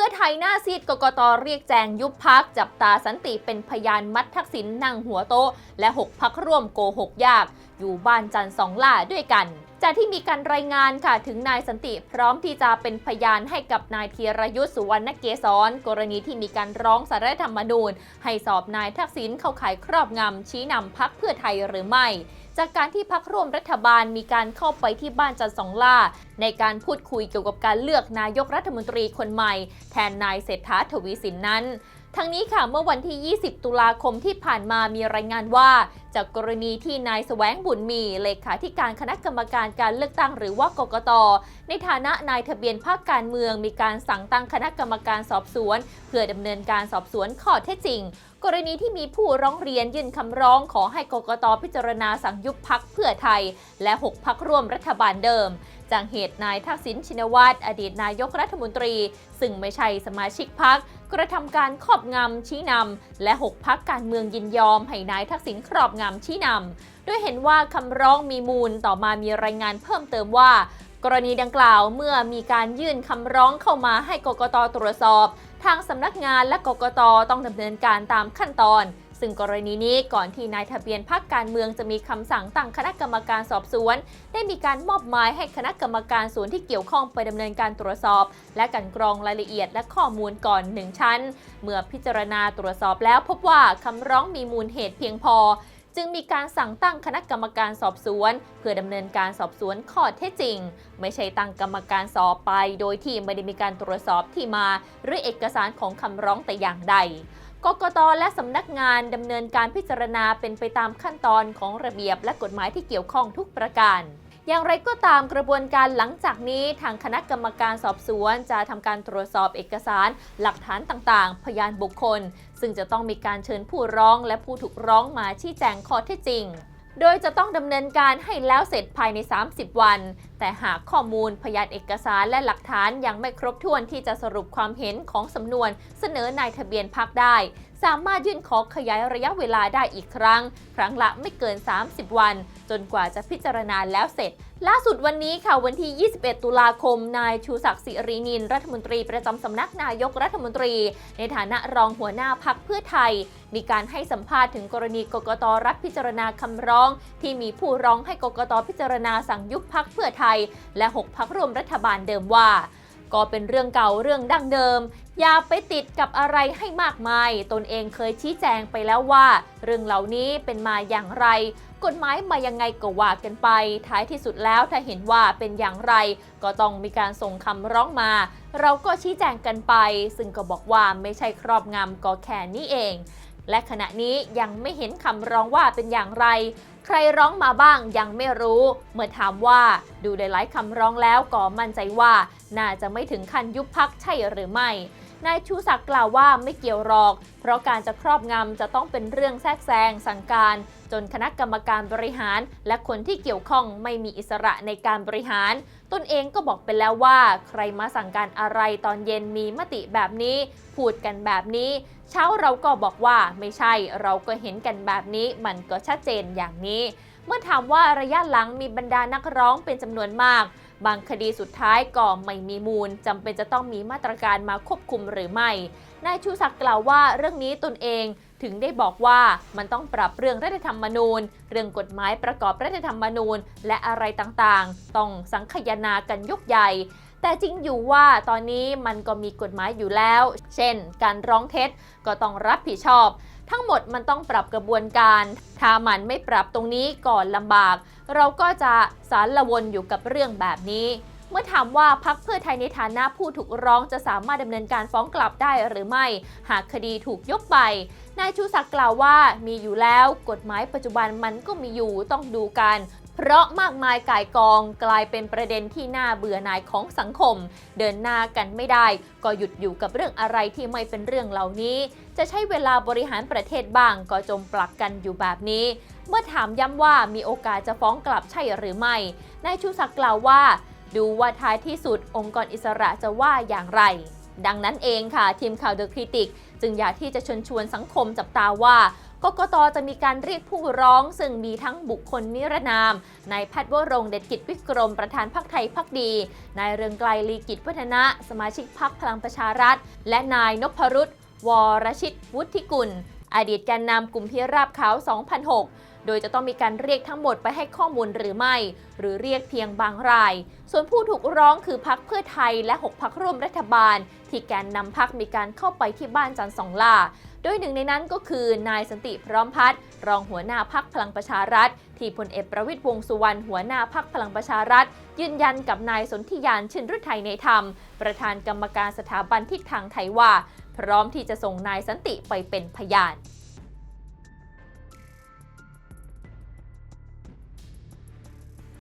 พื่อไทยหน้าซีดกกตเรียกแจงยุบพักจับตาสันติเป็นพยานมัดทักษิณนั่งหัวโต๊ะ และ 6 พักร่วมโกหกยาก อยู่บ้านจันทร์สองล่าด้วยกันจากที่มีการรายงานค่ะถึงนายสันติพร้อมที่จะเป็นพยานให้กับนายธีรยุทธ์สุวรรณเกษรกรณีที่มีการร้องสารรัฐธรรมนูญ ให้สอบนายทักษิณเข้าข่ายครอบงำชี้นำพักเพื่อไทยหรือไม่ จากการที่พักร่วมรัฐบาลมีการเข้าไปที่บ้านจันสองล่า ในการพูดคุยเกี่ยวกับการเลือกนายกรัฐมนตรีคนใหม่ แทนนายเศรษฐาทวีสินนั้นทั้งนี้ค่ะเมื่อวันที่ 20 ตุลาคมที่ผ่านมามีรายงานว่า จากกรณีที่นายสแสวงบุญมีเลขาธิการคณะกรรมการการเลือกตั้งหรือว่ากกต ในฐานะนายทะเบียนภาคการเมือง มีการสั่งตั้งคณะกรรมการสอบสวน เพื่อดำเนินการสอบสวนข้อเท็จจริง กรณีที่มีผู้ร้องเรียนยื่นคำร้องขอให้กกตพิจารณาสั่งยุบพักเพื่อไทย และ 6 พักร่วมรัฐบาลเดิม จากเหตุนายทักษิณชินวัตรอดีตนายกรัฐมนตรี ซึ่งไม่ใช่สมาชิกพัก กระทำการครอบงำชี้นำและ 6 พักการเมืองยินยอม ให้นายทักษิณครอบงำชี้นำด้วยเห็นว่าคำร้องมีมูลต่อมามีรายงานเพิ่มเติมว่ากรณีดังกล่าวเมื่อมีการยื่นคำร้องเข้ามาให้กกตตรวจสอบ ทางสำนักงานและกกตต้องดำเนินการตามขั้นตอน ซึ่งกรณีนี้ก่อนที่นายทะเบียนพรรคการเมืองจะมีคำสั่งตั้งคณะกรรมการสอบสวน ได้มีการมอบหมายให้คณะกรรมการส่วนที่เกี่ยวข้องไปดำเนินการตรวจสอบ และกันกรองรายละเอียดและข้อมูลก่อนหนึ่งชั้น เมื่อพิจารณาตรวจสอบแล้วพบว่าคำร้องมีมูลเหตุเพียงพอ จึงมีการสั่งตั้งคณะกรรมการสอบสวน เพื่อดำเนินการสอบสวนข้อเท็จจริง ไม่ใช่ตั้งกรรมการสอบไป โดยที่ไม่ได้มีการตรวจสอบที่มา หรือเอกสารของคำร้องแต่อย่างใดกกตและสำนักงานดำเนินการพิจารณาเป็นไปตามขั้นตอนของระเบียบและกฎหมายที่เกี่ยวข้องทุกประการ อย่างไรก็ตามกระบวนการหลังจากนี้ทางคณะกรรมการสอบสวน จะทำการตรวจสอบเอกสาร หลักฐานต่างๆ พยานบุคคล ซึ่งจะต้องมีการเชิญผู้ร้องและผู้ถูกร้องมาชี้แจงข้อเท็จจริงโดยจะต้องดำเนินการให้แล้วเสร็จภายใน 30 วัน แต่หากข้อมูลพยานเอกสารและหลักฐานยังไม่ครบถ้วนที่จะสรุปความเห็นของสำนวนเสนอนายทะเบียนพักได้ สามารถยื่นขอขยายระยะเวลาได้อีกครั้ง ครั้งละไม่เกิน 30 วัน จนกว่าจะพิจารณาแล้วเสร็จ ล่าสุดวันนี้ค่ะวันที่ 21 ตุลาคม นายชูศักดิ์สิรินิน รัฐมนตรีประจำสำนักนายกรัฐมนตรี ในฐานะรองหัวหน้าพักเพื่อไทย มีการให้สัมภาษณ์ถึงกรณีกกตรับพิจารณาคำร้อง ที่มีผู้ร้องให้กกตพิจารณาสั่งยุบพักเพื่อไทย และ 6 พักร่วมรัฐบาลเดิมว่าก็เป็นเรื่องเก่าเรื่องดั้งเดิม อย่าไปติดกับอะไรให้มากมาย ตนเองเคยชี้แจงไปแล้วว่า เรื่องเหล่านี้เป็นมาอย่างไร กฎหมายมายังไงก็ว่ากันไป ท้ายที่สุดแล้วถ้าเห็นว่าเป็นอย่างไร ก็ต้องมีการส่งคำร้องมา เราก็ชี้แจงกันไป ซึ่งก็บอกว่าไม่ใช่ครอบงำก็แค่นี้เอง และขณะนี้ยังไม่เห็นคำร้องว่าเป็นอย่างไรใครร้องมาบ้างยังไม่รู้ เมื่อถามว่าดูหลายๆคำร้องแล้วก็มั่นใจว่า น่าจะไม่ถึงขั้นยุบพักใช่หรือไม่ นายชูศักดิ์กล่าวว่าไม่เกี่ยวหรอก เพราะการจะครอบงำจะต้องเป็นเรื่องแทรกแซงสั่งการ จนคณะกรรมการบริหาร และคนที่เกี่ยวข้องไม่มีอิสระในการบริหาร ตนเองก็บอกไปแล้วว่า ใครมาสั่งการอะไรตอนเย็นมีมติแบบนี้ พูดกันแบบนี้ เช้าเราก็บอกว่าไม่ใช่เราก็เห็นกันแบบนี้ มันก็ชัดเจนอย่างนี้ เมื่อถามว่าระยะหลังมีบรรดานักร้องเป็นจำนวนมาก บางคดีสุดท้ายก็ไม่มีมูลจำเป็นจะต้องมีมาตรการมาควบคุมหรือไม่ นายชูศักดิ์กล่าวว่าเรื่องนี้ตนเองถึงได้บอกว่ามันต้องปรับเรื่องรัฐธรรมนูญ เรื่องกฎหมายประกอบรัฐธรรมนูญ และอะไรต่างๆ ต้องสังคายนากันยกใหญ่แต่จริงอยู่ว่าตอนนี้มันก็มีกฎหมายอยู่แล้ว เช่น การร้องเท็จก็ต้องรับผิดชอบ ทั้งหมดมันต้องปรับกระบวนการ ถ้ามันไม่ปรับตรงนี้ก่อนลำบาก เราก็จะสารละวนอยู่กับเรื่องแบบนี้ เมื่อถามว่าพักเพื่อไทยในฐานะผู้ถูกร้องจะสามารถดำเนินการฟ้องกลับได้หรือไม่ หากคดีถูกยกไปนายชูศักดิ์กล่าวว่ามีอยู่แล้ว กฎหมายปัจจุบันมันก็มีอยู่ต้องดูกัน เพราะมากมายก่ายกองกลายเป็นประเด็นที่น่าเบื่อหน่ายของสังคม เดินหน้ากันไม่ได้ ก็หยุดอยู่กับเรื่องอะไรที่ไม่เป็นเรื่องเหล่านี้ จะใช้เวลาบริหารประเทศบ้างก็จมปลักกันอยู่แบบนี้ เมื่อถามย้ำว่ามีโอกาสจะฟ้องกลับใช่หรือไม่นายชูศักดิ์กล่าวว่า ดูว่าท้ายที่สุดองค์กรอิสระจะว่าอย่างไร ดังนั้นเองค่ะ ทีมข่าวเดอะคริติกจึงอยากที่จะชวนชวนสังคมจับตาว่ากกตจะมีการเรียกผู้ร้องซึ่งมีทั้งบุคคลนิรนาม นายแพทย์วรงเดชกิจวิกรมประธานพรรคไทยพักดี นายเรืองไกลลีกิจวัฒนะ สมาชิกพรรคพลังประชารัฐ และนายนพรุษวรชิตวุฒิกุล อดีตแกนนำกลุ่มพิราบขาว 2006 โดยจะต้องมีการเรียกทั้งหมดไปให้ข้อมูลหรือไม่ หรือเรียกเพียงบางราย ส่วนผู้ถูกร้องคือพักเพื่อไทยและ 6 พักร่วมรัฐบาล ที่แกนนำพักมีการเข้าไปที่บ้านจันทร์สองล่า โดยหนึ่งในนั้นก็คือนายสันติพร้อมพัฒน์รองหัวหน้าพักพลังประชารัฐ ที่พลเอกประวิตยวงสุวรรณหัวหน้าพักพลังประชารัฐ ยืนยันกับนายสนธิยานชินรุไทยในธรรม ประธานกรรมการสถาบันทิศทางไทยว่า พร้อมที่จะส่งนายสันติไปเป็นพยาน